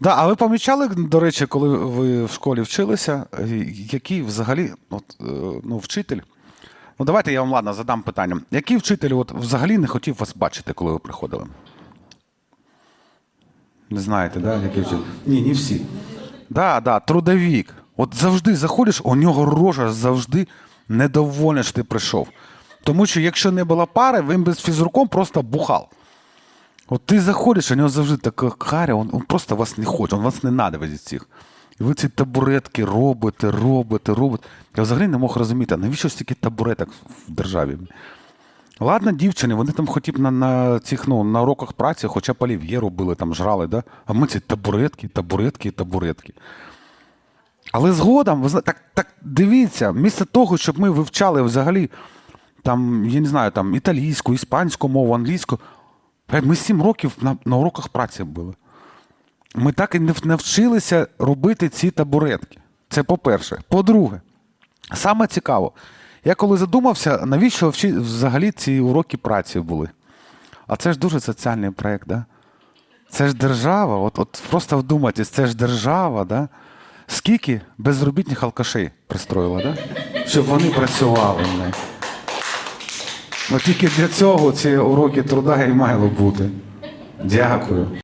Да, а ви помічали, до речі, коли ви в школі вчилися, який взагалі от, е, ну, вчитель? Ну, давайте я вам ладно задам питання. Який вчитель от, взагалі не хотів вас бачити, коли ви приходили? Не знаєте, да? Який вчитель? Ні, не всі. Да, да, трудовік. От завжди заходиш, у нього рожа завжди недовольна, що ти прийшов. Тому що якщо не було пари, він би з фізруком просто бухав. От ти заходиш, у нього завжди така харя, він, він просто вас не хоче, він вас не ненавидить цих. І ви ці табуретки робите, робите, робите. Я взагалі не мог розуміти, а навіщо стільки табуреток в державі? Ладно, дівчини, вони там хотів на, на цих ну, на уроках праці, хоча б олів'є робили, там жрали, да? а ми ці табуретки, табуретки, табуретки. Але згодом, ви зна- так, так дивіться, вмісто того, щоб ми вивчали взагалі там, я не знаю, там італійську, іспанську мову, англійську, ми сім років на, на уроках праці були. Ми так і не навчилися робити ці табуретки. Це по-перше. По-друге, саме цікаво, я коли задумався, навіщо взагалі ці уроки праці були? А це ж дуже соціальний проєкт, да? Це ж держава, от, от просто вдумайтесь, це ж держава, да? Скільки безробітних алкашей пристроїла, да? щоб вони працювали. Не? Ну тільки для цього ці уроки труда і мали бути. Дякую.